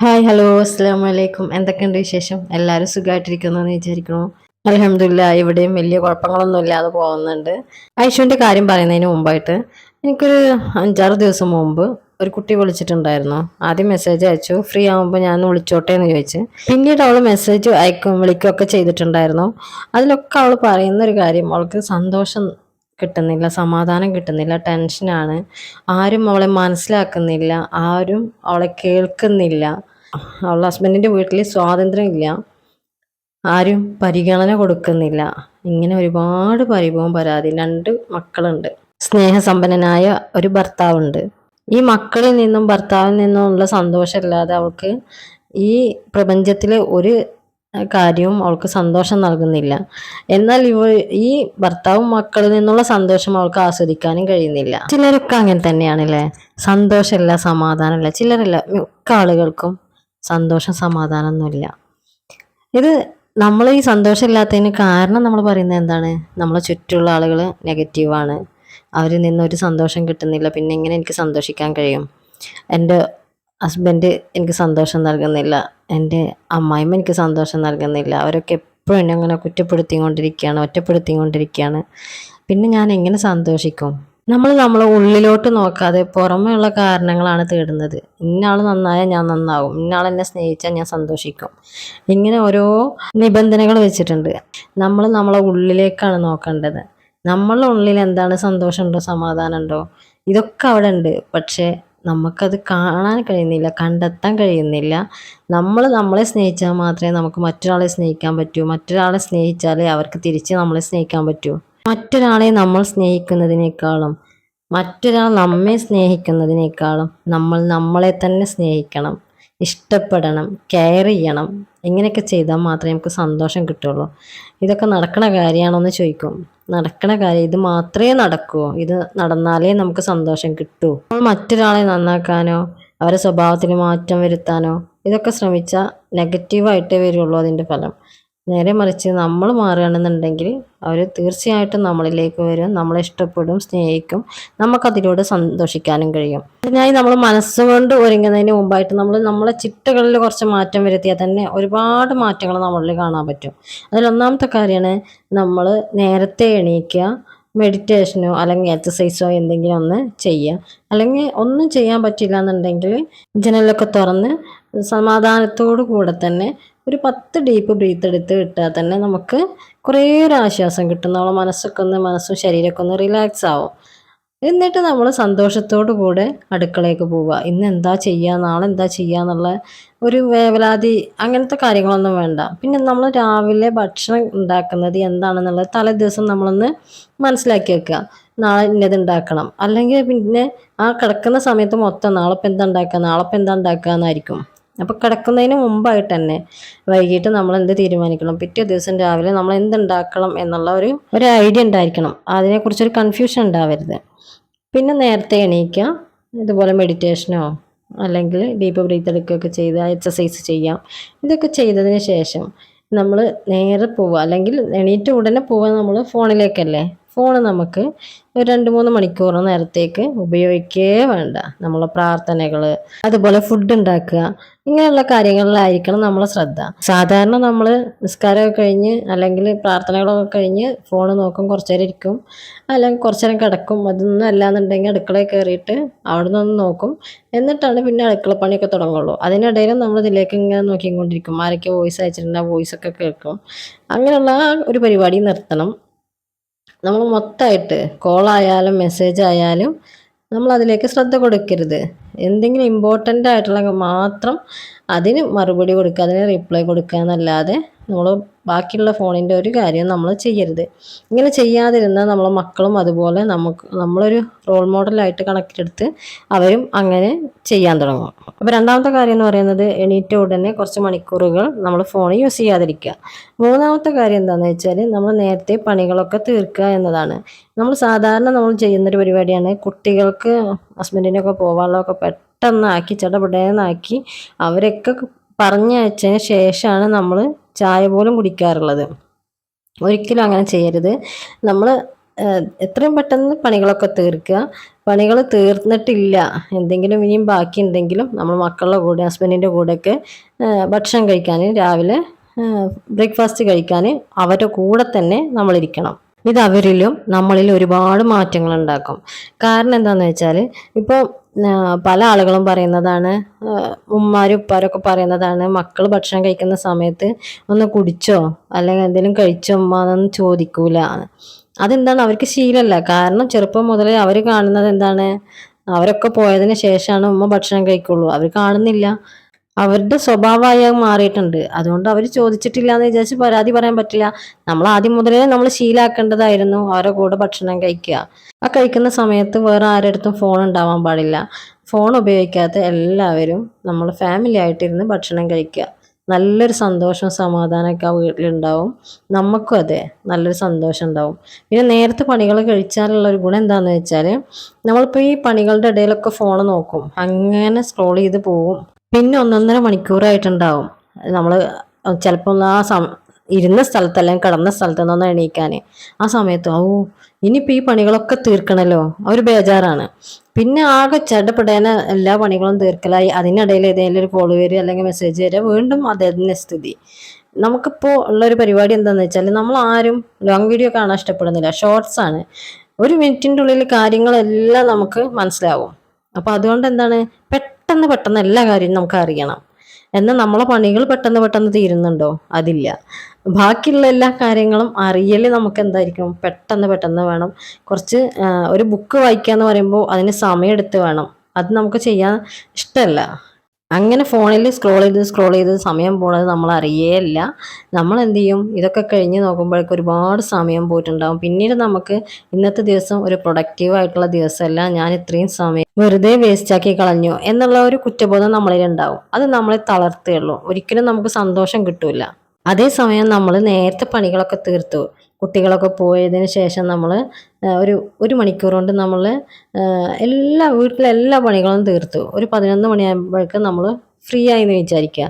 Hi hello അസ്സാം വലൈക്കും എന്തൊക്കെയുണ്ട് വിശേഷം? എല്ലാവരും സുഖമായിട്ടിരിക്കുന്നു എന്ന് വിചാരിക്കണു അലഹമില്ല ഇവിടെയും വലിയ കുഴപ്പങ്ങളൊന്നും ഇല്ലാതെ പോകുന്നുണ്ട്. ഐഷുവിന്റെ കാര്യം പറയുന്നതിന് മുമ്പായിട്ട് എനിക്കൊരു അഞ്ചാറ് ദിവസം മുമ്പ് ഒരു കുട്ടി വിളിച്ചിട്ടുണ്ടായിരുന്നു. ആദ്യം മെസ്സേജ് അയച്ചു ഫ്രീ ആകുമ്പോൾ ഞാൻ വിളിച്ചോട്ടെ എന്ന് ചോദിച്ച്. പിന്നീട് അവൾ മെസ്സേജ് അയക്കും വിളിക്കുകയൊക്കെ ചെയ്തിട്ടുണ്ടായിരുന്നു. അതിലൊക്കെ അവൾ പറയുന്ന ഒരു കാര്യം അവൾക്ക് സന്തോഷം കിട്ടുന്നില്ല സമാധാനം കിട്ടുന്നില്ല ടെൻഷനാണ് ആരും അവളെ മനസ്സിലാക്കുന്നില്ല ആരും അവളെ കേൾക്കുന്നില്ല. അവളുടെ ഹസ്ബൻഡിന്റെ വീട്ടിൽ സ്വാതന്ത്ര്യം ഇല്ല. ആരും പരിഗണന കൊടുക്കുന്നില്ല. ഇങ്ങനെ ഒരുപാട് പരിഭവം പരാതി രണ്ട് മക്കളുണ്ട്. സ്നേഹസമ്പന്നനായ ഒരു ഭർത്താവുണ്ട്. ഈ മക്കളിൽ നിന്നും ഭർത്താവിൽ നിന്നും ഉള്ള സന്തോഷമില്ലാതെ അവൾക്ക് ഈ പ്രപഞ്ചത്തിലെ ഒരു കാര്യവും അവൾക്ക് സന്തോഷം നൽകുന്നില്ല. എന്നാൽ ഇവ ഈ ഭർത്താവും മക്കളിൽ നിന്നുള്ള സന്തോഷം അവൾക്ക് ആസ്വദിക്കാനും കഴിയുന്നില്ല. ചിലരൊക്കെ അങ്ങനെ തന്നെയാണല്ലേ? സന്തോഷമില്ല സമാധാനമില്ല. ചിലരല്ല മിക്ക ആളുകൾക്കും സന്തോഷം സമാധാനമൊന്നുമില്ല. ഇത് നമ്മൾ ഈ സന്തോഷമില്ലാത്തതിന് കാരണം നമ്മൾ പറയുന്നത് എന്താണ്? നമ്മളെ ചുറ്റുമുള്ള ആളുകൾ നെഗറ്റീവാണ് അവരിൽ നിന്നൊരു സന്തോഷം കിട്ടുന്നില്ല. പിന്നെ എങ്ങനെ എനിക്ക് സന്തോഷിക്കാൻ കഴിയും? എന്റെ ഹസ്ബൻഡ് എനിക്ക് സന്തോഷം നൽകുന്നില്ല. എന്റെ അമ്മായിമ്മ എനിക്ക് സന്തോഷം നൽകുന്നില്ല. അവരൊക്കെ എപ്പോഴും എന്നെ അങ്ങനെ കുറ്റപ്പെടുത്തിക്കൊണ്ടിരിക്കുകയാണ് ഒറ്റപ്പെടുത്തിക്കൊണ്ടിരിക്കുകയാണ്. പിന്നെ ഞാൻ എങ്ങനെ സന്തോഷിക്കും? നമ്മൾ നമ്മളെ ഉള്ളിലോട്ട് നോക്കാതെ പുറമെയുള്ള കാരണങ്ങളാണ് തേടുന്നത്. ഇന്നാൾ നന്നായാൽ ഞാൻ നന്നാവും ഇന്നാൾ എന്നെ സ്നേഹിച്ചാൽ ഞാൻ സന്തോഷിക്കും. ഇങ്ങനെ ഓരോ നിബന്ധനകൾ വെച്ചിട്ടുണ്ട്. നമ്മൾ നമ്മളെ ഉള്ളിലേക്കാണ് നോക്കേണ്ടത്. നമ്മളുടെ ഉള്ളിൽ എന്താണ് സന്തോഷമുണ്ടോ സമാധാനമുണ്ടോ? ഇതൊക്കെ അവിടെ ഉണ്ട്. പക്ഷേ നമുക്കത് കാണാൻ കഴിയുന്നില്ല കണ്ടെത്താൻ കഴിയുന്നില്ല. നമ്മൾ നമ്മളെ സ്നേഹിച്ചാൽ മാത്രമേ നമുക്ക് മറ്റൊരാളെ സ്നേഹിക്കാൻ പറ്റൂ. മറ്റൊരാളെ സ്നേഹിച്ചാലേ അവർക്ക് തിരിച്ച് നമ്മളെ സ്നേഹിക്കാൻ പറ്റൂ. മറ്റൊരാളെ നമ്മൾ സ്നേഹിക്കുന്നതിനേക്കാളും മറ്റൊരാൾ നമ്മെ സ്നേഹിക്കുന്നതിനേക്കാളും നമ്മൾ നമ്മളെ തന്നെ സ്നേഹിക്കണം ഇഷ്ടപ്പെടണം കെയർ ചെയ്യണം. ഇങ്ങനെയൊക്കെ ചെയ്താൽ മാത്രമേ നമുക്ക് സന്തോഷം കിട്ടുള്ളൂ. ഇതൊക്കെ നടക്കണ കാര്യമാണോ എന്ന് ചോദിക്കും. നടക്കണ കാര്യം ഇത് മാത്രമേ നടക്കൂ. ഇത് നടന്നാലേ നമുക്ക് സന്തോഷം കിട്ടൂ. നമ്മൾ മറ്റൊരാളെ നന്നാക്കാനോ അവരുടെ സ്വഭാവത്തിന് മാറ്റം വരുത്താനോ ഇതൊക്കെ ശ്രമിച്ചാൽ നെഗറ്റീവായിട്ടേ വരുള്ളൂ അതിന്റെ ഫലം. നേരെ മറിച്ച് നമ്മൾ മാറുകയാണെന്നുണ്ടെങ്കിൽ അവർ തീർച്ചയായിട്ടും നമ്മളിലേക്ക് വരും നമ്മളെ ഇഷ്ടപ്പെടും സ്നേഹിക്കും നമുക്കതിലൂടെ സന്തോഷിക്കാനും കഴിയും. അതിനായി നമ്മൾ മനസ്സുകൊണ്ട് ഒരുങ്ങുന്നതിന് മുമ്പായിട്ട് നമ്മൾ നമ്മളെ ചിട്ടകളിൽ കുറച്ച് മാറ്റം വരുത്തിയാൽ തന്നെ ഒരുപാട് മാറ്റങ്ങൾ നമ്മളിൽ കാണാൻ പറ്റും. അതിലൊന്നാമത്തെ കാര്യമാണ് നമ്മൾ നേരത്തെ എണീക്കുക മെഡിറ്റേഷനോ അല്ലെങ്കിൽ എക്സസൈസോ എന്തെങ്കിലും ഒന്ന് ചെയ്യുക. അല്ലെങ്കിൽ ഒന്നും ചെയ്യാൻ പറ്റില്ല എന്നുണ്ടെങ്കിൽ ജനലൊക്കെ തുറന്ന് സമാധാനത്തോടു കൂടെ തന്നെ ഒരു പത്ത് ഡീപ്പ് ബ്രീത്ത് എടുത്ത് വിട്ടാൽ തന്നെ നമുക്ക് കുറേ ഒരു ആശ്വാസം കിട്ടും. നമ്മളെ മനസ്സൊക്കെ ഒന്ന് മനസ്സും ശരീരമൊക്കെ ഒന്ന് റിലാക്സ് ആവും. എന്നിട്ട് നമ്മൾ സന്തോഷത്തോടു കൂടെ അടുക്കളയ്ക്ക് പോവുക. ഇന്ന് എന്താ ചെയ്യുക നാളെ എന്താ ചെയ്യുക എന്നുള്ള ഒരു വേവലാതി അങ്ങനത്തെ കാര്യങ്ങളൊന്നും വേണ്ട. പിന്നെ നമ്മൾ രാവിലെ ഭക്ഷണം ഉണ്ടാക്കുന്നത് എന്താണെന്നുള്ളത് തലേ ദിവസം നമ്മളൊന്ന് മനസ്സിലാക്കി വെക്കുക. നാളെ ഇന്നത് ഉണ്ടാക്കണം. അല്ലെങ്കിൽ പിന്നെ ആ കിടക്കുന്ന സമയത്ത് മൊത്തം നാളെ ഇപ്പം എന്താ ഉണ്ടാക്കുക? നാളെ ഇപ്പം എന്താ ഉണ്ടാക്കുക എന്നായിരിക്കും. അപ്പോൾ കിടക്കുന്നതിന് മുമ്പായിട്ട് തന്നെ വൈകിട്ട് നമ്മൾ എന്ത് തീരുമാനിക്കണം? പിറ്റേ ദിവസം രാവിലെ നമ്മൾ എന്തുണ്ടാക്കണം എന്നുള്ള ഒരു ഒരു ഐഡിയ ഉണ്ടായിരിക്കണം. അതിനെക്കുറിച്ചൊരു കൺഫ്യൂഷൻ ഉണ്ടാവരുത്. പിന്നെ നേരത്തെ എണീക്കുക ഇതുപോലെ മെഡിറ്റേഷനോ അല്ലെങ്കിൽ ഡീപ്പ് ബ്രീത്ത് എടുക്കുകയൊക്കെ ചെയ്ത് എക്സസൈസ് ചെയ്യാം. ഇതൊക്കെ ചെയ്തതിന് ശേഷം നമ്മൾ നേരെ പോവുക. അല്ലെങ്കിൽ എണീറ്റ് ഉടനെ പോവുക നമ്മൾ ഫോണിലേക്കല്ലേ ഫോൺ നമുക്ക് ഒരു രണ്ട് മൂന്ന് മണിക്കൂർ നേരത്തേക്ക് ഉപയോഗിക്കേ വേണ്ട. നമ്മളെ പ്രാർത്ഥനകൾ അതുപോലെ ഫുഡ് ഉണ്ടാക്കുക ഇങ്ങനെയുള്ള കാര്യങ്ങളിലായിരിക്കണം നമ്മളെ ശ്രദ്ധ. സാധാരണ നമ്മൾ നിസ്കാരമൊക്കെ കഴിഞ്ഞ് അല്ലെങ്കിൽ പ്രാർത്ഥനകളൊക്കെ കഴിഞ്ഞ് ഫോൺ നോക്കും കുറച്ചു നേരം ഇരിക്കും. അല്ലെങ്കിൽ കുറച്ച് നേരം കിടക്കും. അതൊന്നും അല്ലാന്നുണ്ടെങ്കിൽ അടുക്കളയിൽ കയറിയിട്ട് അവിടെ നിന്ന് നോക്കും. എന്നിട്ടാണ് പിന്നെ അടുക്കള പണിയൊക്കെ തുടങ്ങുള്ളൂ. അതിനിടയിലും നമ്മൾ ഇതിലേക്ക് ഇങ്ങനെ നോക്കിക്കൊണ്ടിരിക്കും. ആരൊക്കെ വോയിസ് അയച്ചിട്ടുണ്ട്. ആ വോയിസ് ഒക്കെ കേൾക്കും. അങ്ങനെയുള്ള ഒരു പരിപാടി നിർത്തണം. നമ്മൾ മൊത്തമായിട്ട് കോളായാലും മെസ്സേജ് ആയാലും നമ്മൾ അതിലേക്ക് ശ്രദ്ധ കൊടുക്കരുത്. എന്തെങ്കിലും ഇമ്പോർട്ടന്റ് ആയിട്ടുള്ള മാത്രം അതിന് മറുപടി കൊടുക്കുക അതിന് റിപ്ലൈ കൊടുക്കുക എന്നല്ലാതെ നമ്മൾ ബാക്കിയുള്ള ഫോണിന്റെ ഒരു കാര്യം നമ്മൾ ചെയ്യരുത്. ഇങ്ങനെ ചെയ്യാതിരുന്നാൽ നമ്മളെ മക്കളും അതുപോലെ നമുക്ക് നമ്മളൊരു റോൾ മോഡലായിട്ട് കണക്കിലെടുത്ത് അവരും അങ്ങനെ ചെയ്യാൻ തുടങ്ങും. അപ്പോൾ രണ്ടാമത്തെ കാര്യം എന്ന് പറയുന്നത് എണീറ്റ ഉടനെ കുറച്ച് മണിക്കൂറുകൾ നമ്മൾ ഫോൺ യൂസ് ചെയ്യാതിരിക്കുക. മൂന്നാമത്തെ കാര്യം എന്താണെന്ന് വെച്ചാൽ നമ്മൾ നേരത്തെ പണികളൊക്കെ തീർക്കുക എന്നതാണ്. നമ്മൾ സാധാരണ നമ്മൾ ചെയ്യുന്നൊരു പരിപാടിയാണ് കുട്ടികൾക്ക് ഹസ്ബൻഡിനൊക്കെ പോകാനുള്ളതൊക്കെ പെട്ടെന്നാക്കി ചടപടേന്നാക്കി അവരൊക്കെ പറഞ്ഞയച്ചതിന് ശേഷമാണ് നമ്മൾ ചായ പോലും കുടിക്കാറുള്ളത്. ഒരിക്കലും അങ്ങനെ ചെയ്യരുത്. നമ്മൾ എത്രയും പെട്ടെന്ന് പണികളൊക്കെ തീർക്കുക. പണികൾ തീർന്നിട്ടില്ല. എന്തെങ്കിലും ഇനിയും ബാക്കി ഉണ്ടെങ്കിലും നമ്മൾ മക്കളുടെ കൂടെ ഹസ്ബൻഡിന്റെ കൂടെയൊക്കെ ഭക്ഷണം കഴിക്കാൻ രാവിലെ ബ്രേക്ക്ഫാസ്റ്റ് കഴിക്കാൻ അവരുടെ കൂടെ തന്നെ നമ്മളിരിക്കണം. ഇത് അവരിലും നമ്മളിൽ ഒരുപാട് മാറ്റങ്ങൾ ഉണ്ടാക്കും കാരണം എന്താണെന്ന് വെച്ചാൽ ഇപ്പോൾ പല ആളുകളും പറയുന്നതാണ് ഉമ്മാരും ഉപ്പാരൊക്കെ പറയുന്നതാണ് മക്കൾ ഭക്ഷണം കഴിക്കുന്ന സമയത്ത് ഒന്ന് കുടിച്ചോ അല്ലെങ്കിൽ എന്തെങ്കിലും കഴിച്ചോ ഉമ്മ എന്നൊന്നും ചോദിക്കൂല. അതെന്താണ്? അവർക്ക് ശീലമല്ല കാരണം ചെറുപ്പം മുതലേ അവർ കാണുന്നത് എന്താണ്? അവരൊക്കെ പോയതിന് ശേഷമാണ് ഉമ്മ ഭക്ഷണം കഴിക്കുള്ളൂ. അവർ കാണുന്നില്ല. അവരുടെ സ്വഭാവമായി മാറിയിട്ടുണ്ട്. അതുകൊണ്ട് അവർ ചോദിച്ചിട്ടില്ല എന്ന് വിചാരിച്ച് പരാതി പറയാൻ പറ്റില്ല. നമ്മൾ ആദ്യം മുതലേ നമ്മൾ ശീലാക്കേണ്ടതായിരുന്നു അവരുടെ കൂടെ ഭക്ഷണം കഴിക്കുക. ആ കഴിക്കുന്ന സമയത്ത് വേറെ ആരെടുത്തും ഫോൺ ഉണ്ടാവാൻ പാടില്ല. ഫോൺ ഉപയോഗിക്കാത്ത എല്ലാവരും നമ്മൾ ഫാമിലി ആയിട്ടിരുന്ന് ഭക്ഷണം കഴിക്കുക. നല്ലൊരു സന്തോഷം സമാധാനമൊക്കെ ആ വീട്ടിലുണ്ടാവും. നമുക്കും അതെ നല്ലൊരു സന്തോഷം ഉണ്ടാവും. പിന്നെ നേരത്തെ പണികൾ കഴിച്ചാലുള്ള ഒരു ഗുണം എന്താണെന്ന് വെച്ചാൽ നമ്മളിപ്പോൾ ഈ പണികളുടെ ഇടയിലൊക്കെ ഫോൺ നോക്കും. അങ്ങനെ സ്ക്രോൾ ചെയ്ത് പോവും. പിന്നെ ഒന്നൊന്നര മണിക്കൂറായിട്ടുണ്ടാവും. നമ്മൾ ചിലപ്പോൾ ആ സം ഇരുന്ന സ്ഥലത്ത് അല്ലെങ്കിൽ കിടന്ന സ്ഥലത്ത് നിന്ന് എണീക്കാൻ ആ സമയത്ത് ഓ ഇനിയിപ്പോൾ ഈ പണികളൊക്കെ തീർക്കണല്ലോ. ഒരു ബേജാറാണ്. പിന്നെ ആകെ ചടപ്പെടേനെ എല്ലാ പണികളും തീർക്കലായി. അതിനിടയിൽ ഏതെങ്കിലും ഒരു കോൾ വരിക അല്ലെങ്കിൽ മെസ്സേജ് വരിക വീണ്ടും അതേ സ്ഥിതി. നമുക്കിപ്പോൾ ഉള്ളൊരു പരിപാടി എന്താണെന്ന് വെച്ചാൽ നമ്മൾ ആരും ലോങ് വീഡിയോ കാണാൻ ഇഷ്ടപ്പെടുന്നില്ല. ഷോർട്സ് ആണ്. ഒരു മിനിറ്റിന്റെ ഉള്ളിൽ കാര്യങ്ങളെല്ലാം നമുക്ക് മനസ്സിലാവും. അപ്പോൾ അതുകൊണ്ട് എന്താണ്? പെട്ടെന്ന് പെട്ടെന്ന് പെട്ടെന്ന് എല്ലാ കാര്യവും നമുക്ക് അറിയണം. എന്നാൽ നമ്മളെ പണികൾ പെട്ടെന്ന് പെട്ടെന്ന് തീരുന്നുണ്ടോ? അതില്ല. ബാക്കിയുള്ള എല്ലാ കാര്യങ്ങളും അറിയൽ നമുക്ക് എന്തായിരിക്കും പെട്ടെന്ന് പെട്ടെന്ന് വേണം. കുറച്ച് ഒരു ബുക്ക് വായിക്കുക എന്ന് പറയുമ്പോൾ അതിന് സമയമെടുത്ത് വേണം. അത് നമുക്ക് ചെയ്യാൻ ഇഷ്ടമല്ല അങ്ങനെ ഫോണിൽ സ്ക്രോൾ ചെയ്ത് സ്ക്രോൾ ചെയ്ത് സമയം പോണത് നമ്മൾ അറിയേയില്ല. നമ്മൾ എന്ത് ചെയ്യും? ഇതൊക്കെ കഴിഞ്ഞ് നോക്കുമ്പോഴേക്കും ഒരുപാട് സമയം പോയിട്ടുണ്ടാവും. പിന്നീട് നമുക്ക് ഇന്നത്തെ ദിവസം ഒരു പ്രൊഡക്റ്റീവ് ആയിട്ടുള്ള ദിവസമല്ല. ഞാൻ ഇത്രയും സമയം വെറുതെ വേസ്റ്റ് ആക്കി കളഞ്ഞു എന്നുള്ള ഒരു കുറ്റബോധം നമ്മളിൽ ഉണ്ടാവും. അത് നമ്മളെ തളർത്തുകയുള്ളൂ. ഒരിക്കലും നമുക്ക് സന്തോഷം കിട്ടൂല. അതേസമയം നമ്മൾ നേരത്തെ പണികളൊക്കെ തീർത്തു. കുട്ടികളൊക്കെ പോയതിന് ശേഷം നമ്മൾ ഒരു ഒരു മണിക്കൂർ കൊണ്ട് നമ്മൾ എല്ലാ വീട്ടിലെ എല്ലാ പണികളും തീർത്തു. ഒരു പതിനൊന്ന് മണിയാകുമ്പോഴേക്കും നമ്മൾ ഫ്രീ ആയി എന്ന് വിചാരിക്കുക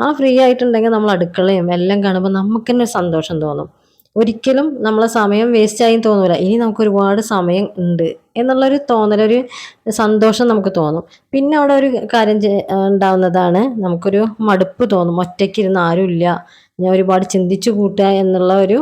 ആ ഫ്രീ ആയിട്ടുണ്ടെങ്കിൽ നമ്മൾ അടുക്കളയും എല്ലാം കാണുമ്പോൾ നമുക്ക് തന്നെ സന്തോഷം തോന്നും. ഒരിക്കലും നമ്മളെ സമയം വേസ്റ്റ് ആയി തോന്നൂല. ഇനി നമുക്ക് ഒരുപാട് സമയം ഉണ്ട് എന്നുള്ളൊരു തോന്നലൊരു സന്തോഷം നമുക്ക് തോന്നും. പിന്നെ അവിടെ ഒരു കാര്യം ഉണ്ടാവുന്നതാണ് നമുക്കൊരു മടുപ്പ് തോന്നും. ഒറ്റയ്ക്ക് ഇരുന്ന് ആരുമില്ല. ഞാൻ ഒരുപാട് ചിന്തിച്ചു കൂട്ടുക എന്നുള്ള ഒരു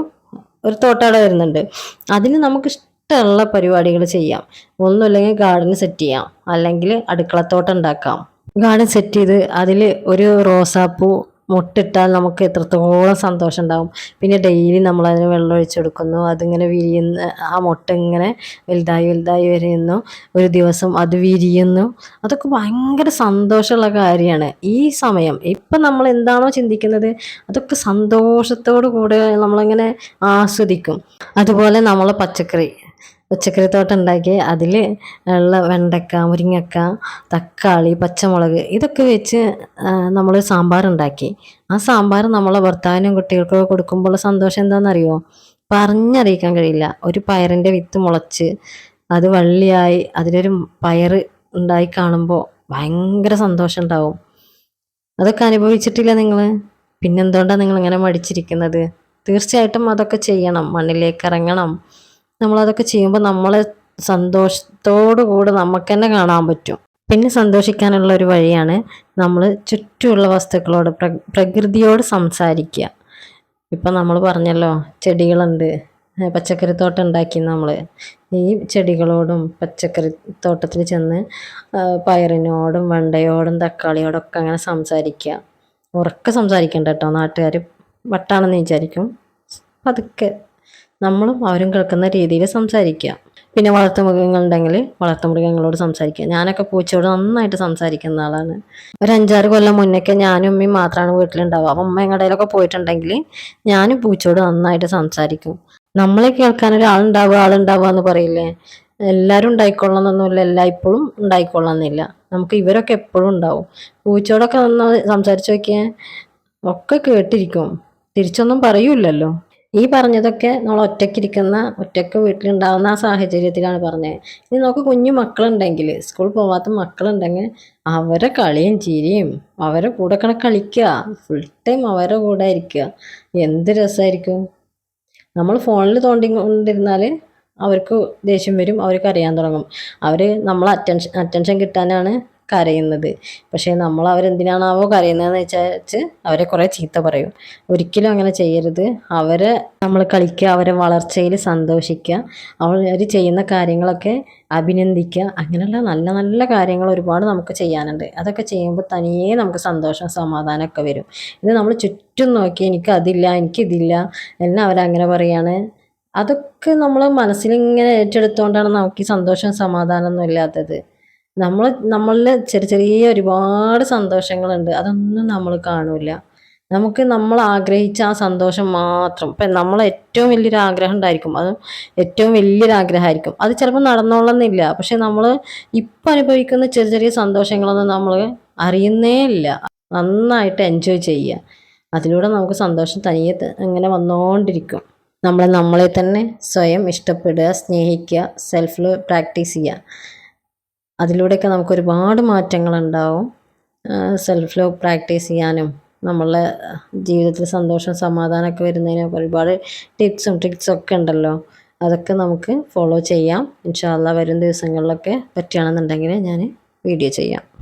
ഒരു തോട്ടാട വരുന്നുണ്ട്. അതിന് നമുക്ക് ഇഷ്ടമുള്ള പരിപാടികൾ ചെയ്യാം. ഒന്നുമില്ലെങ്കിൽ ഗാർഡൻ സെറ്റ് ചെയ്യാം. അല്ലെങ്കിൽ അടുക്കളത്തോട്ടം ഉണ്ടാക്കാം. ഗാർഡൻ സെറ്റ് ചെയ്ത് അതിൽ ഒരു റോസാപ്പൂ മുട്ടിട്ടാൽ നമുക്ക് എത്രത്തോളം സന്തോഷം ഉണ്ടാവും പിന്നെ ഡെയിലി നമ്മൾ അതിന് വെള്ളം കൊടുക്കുന്നു അതിങ്ങനെ വിരിയുന്ന ആ മുട്ട ഇങ്ങനെ വലുതായി വലുതായി വരുന്നു. ഒരു ദിവസം അത് വിരിയുന്നു. അതൊക്കെ ഭയങ്കര സന്തോഷമുള്ള കാര്യമാണ്. ഈ സമയം ഇപ്പം നമ്മൾ എന്താണോ ചിന്തിക്കുന്നത് അതൊക്കെ സന്തോഷത്തോടു കൂടെ നമ്മളിങ്ങനെ ആസ്വദിക്കും. അതുപോലെ നമ്മൾ പച്ചക്കറി. പച്ചക്കറി തോട്ടം ഉണ്ടാക്കി അതിൽ ഉള്ള വെണ്ടക്ക മുരിങ്ങക്ക തക്കാളി പച്ചമുളക് ഇതൊക്കെ വെച്ച് നമ്മൾ സാമ്പാർ ഉണ്ടാക്കി. ആ സാമ്പാർ നമ്മളെ ഭർത്താവിനും കുട്ടികൾക്കൊക്കെ കൊടുക്കുമ്പോൾ സന്തോഷം എന്താണെന്നറിയോ? പറഞ്ഞറിയിക്കാൻ കഴിയില്ല. ഒരു പയറിന്റെ വിത്ത് മുളച്ച് അത് വള്ളിയായി അതിലൊരു പയറ് ഉണ്ടായി കാണുമ്പോൾ ഭയങ്കര സന്തോഷം ഉണ്ടാവും. അതൊക്കെ അനുഭവിച്ചിട്ടില്ല നിങ്ങൾ? പിന്നെന്തുകൊണ്ടാണ് നിങ്ങൾ ഇങ്ങനെ മടിച്ചിരിക്കുന്നത്? തീർച്ചയായിട്ടും അതൊക്കെ ചെയ്യണം. മണ്ണിലേക്ക് ഇറങ്ങണം. നമ്മളതൊക്കെ ചെയ്യുമ്പോൾ നമ്മളെ സന്തോഷത്തോടു കൂടെ നമുക്ക് തന്നെ കാണാൻ പറ്റും. പിന്നെ സന്തോഷിക്കാനുള്ള ഒരു വഴിയാണ് നമ്മൾ ചുറ്റുമുള്ള വസ്തുക്കളോട് പ്ര പ്രകൃതിയോട് സംസാരിക്കുക. ഇപ്പം നമ്മൾ പറഞ്ഞല്ലോ ചെടികളുണ്ട്. പച്ചക്കറി തോട്ടം ഉണ്ടാക്കി നമ്മൾ ഈ ചെടികളോടും പച്ചക്കറി തോട്ടത്തിൽ ചെന്ന് പയറിനോടും വെണ്ടയോടും തക്കാളിയോടൊക്കെ അങ്ങനെ സംസാരിക്കുക. ഉറക്കെ സംസാരിക്കണ്ട കേട്ടോ നാട്ടുകാർ വട്ടാണെന്ന് വിചാരിക്കും. പതുക്കെ നമ്മളും അവരും കേൾക്കുന്ന രീതിയിൽ സംസാരിക്കുക. പിന്നെ വളർത്തുമൃഗങ്ങളുണ്ടെങ്കിൽ വളർത്തുമൃഗങ്ങളോട് സംസാരിക്കുക. ഞാനൊക്കെ പൂച്ചയോട് നന്നായിട്ട് സംസാരിക്കുന്ന ആളാണ്. ഒരു അഞ്ചാറ് കൊല്ലം മുന്നൊക്കെ ഞാനും ഉമ്മയും മാത്രമാണ് വീട്ടിലുണ്ടാവുക. അപ്പം ഉമ്മ എങ്ങടയിലൊക്കെ പോയിട്ടുണ്ടെങ്കിൽ ഞാനും പൂച്ചയോട് നന്നായിട്ട് സംസാരിക്കും. നമ്മളെ കേൾക്കാൻ ഒരാളുണ്ടാവുക ആളുണ്ടാവുക എന്ന് പറയില്ലേ? എല്ലാവരും ഉണ്ടായിക്കൊള്ളണമെന്നൊന്നുമില്ല. എല്ലായ്പ്പോഴും ഉണ്ടായിക്കൊള്ളണമെന്നില്ല. നമുക്ക് ഇവരൊക്കെ എപ്പോഴും ഉണ്ടാവും. പൂച്ചയോടൊക്കെ നന്നായി സംസാരിച്ചു നോക്കിയാൽ ഒക്കെ കേട്ടിരിക്കും. തിരിച്ചൊന്നും പറയൂലല്ലോ ഈ പറഞ്ഞതൊക്കെ നമ്മൾ ഒറ്റയ്ക്കിരിക്കുന്ന ഒറ്റയ്ക്ക് വീട്ടിലുണ്ടാകുന്ന ആ സാഹചര്യത്തിലാണ് പറഞ്ഞത് ഇനി നമുക്ക് കുഞ്ഞു മക്കളുണ്ടെങ്കിൽ സ്കൂൾ പോവാത്ത മക്കളുണ്ടെങ്കിൽ അവരെ കളിയും ചിരിയും അവരെ കൂടെ കണക്ക് കളിക്കുക ഫുൾ ടൈം അവരെ കൂടെ ഇരിക്കുക. എന്ത് രസമായിരിക്കും? നമ്മൾ ഫോണിൽ തോണ്ടിക്കൊണ്ടിരുന്നാൽ അവർക്ക് ദേഷ്യം വരും അവർക്ക് അറിയാൻ തുടങ്ങും. അവർ നമ്മൾ അറ്റൻഷൻ അറ്റൻഷൻ കിട്ടാനാണ് കരയുന്നത്. പക്ഷേ നമ്മൾ അവരെന്തിനാണാവോ കരയുന്നതെന്ന് വെച്ചാൽ അവരെ കുറേ ചീത്ത പറയും. ഒരിക്കലും അങ്ങനെ ചെയ്യരുത്. അവരെ നമ്മൾ കളിക്കുക അവരെ വളർച്ചയിൽ സന്തോഷിക്കുക അവർ ചെയ്യുന്ന കാര്യങ്ങളൊക്കെ അഭിനന്ദിക്കുക അങ്ങനെയുള്ള നല്ല നല്ല കാര്യങ്ങൾ ഒരുപാട് നമുക്ക് ചെയ്യാനുണ്ട്. അതൊക്കെ ചെയ്യുമ്പോൾ തനിയെ നമുക്ക് സന്തോഷം സമാധാനമൊക്കെ വരും. ഇത് നമ്മൾ ചുറ്റും നോക്കി എനിക്ക് അതില്ല എനിക്കിതില്ല എല്ലാം അവരങ്ങനെ പറയാണ്. അതൊക്കെ നമ്മൾ മനസ്സിലിങ്ങനെ ഏറ്റെടുത്തുകൊണ്ടാണ് നമുക്ക് ഈ സന്തോഷം സമാധാനമൊന്നും ഇല്ലാത്തത്. നമ്മൾ നമ്മളിൽ ചെറിയ ചെറിയ ഒരുപാട് സന്തോഷങ്ങളുണ്ട്. അതൊന്നും നമ്മൾ കാണൂല. നമുക്ക് നമ്മൾ ആഗ്രഹിച്ച ആ സന്തോഷം മാത്രം. ഇപ്പം നമ്മൾ ഏറ്റവും വലിയൊരു ആഗ്രഹം ഉണ്ടായിരിക്കും. അത് ഏറ്റവും വലിയൊരു ആഗ്രഹമായിരിക്കും. അത് ചിലപ്പോൾ നടന്നോളന്നില്ല. പക്ഷെ നമ്മൾ ഇപ്പം അനുഭവിക്കുന്ന ചെറിയ ചെറിയ സന്തോഷങ്ങളൊന്നും നമ്മൾ അറിയുന്നേ ഇല്ല. നന്നായിട്ട് എൻജോയ് ചെയ്യുക. അതിലൂടെ നമുക്ക് സന്തോഷം തനിയെ ഇങ്ങനെ വന്നുകൊണ്ടിരിക്കും നമ്മളെ നമ്മളെ തന്നെ സ്വയം ഇഷ്ടപ്പെടുക സ്നേഹിക്കുക സെൽഫ് പ്രാക്ടീസ് ചെയ്യുക. അതിലൂടെയൊക്കെ നമുക്ക് ഒരുപാട് മാറ്റങ്ങളുണ്ടാവും. സെൽഫ് ലവ് പ്രാക്ടീസ് ചെയ്യാനും നമ്മളെ ജീവിതത്തിൽ സന്തോഷം സമാധാനമൊക്കെ വരുന്നതിനൊക്കെ ഒരുപാട് ടിപ്സും ട്രിക്സും ഒക്കെ ഉണ്ടല്ലോ. അതൊക്കെ നമുക്ക് ഫോളോ ചെയ്യാം. ഇൻഷാല്ല വരും ദിവസങ്ങളിലൊക്കെ പറ്റുകയാണെന്നുണ്ടെങ്കിൽ ഞാൻ വീഡിയോ ചെയ്യാം.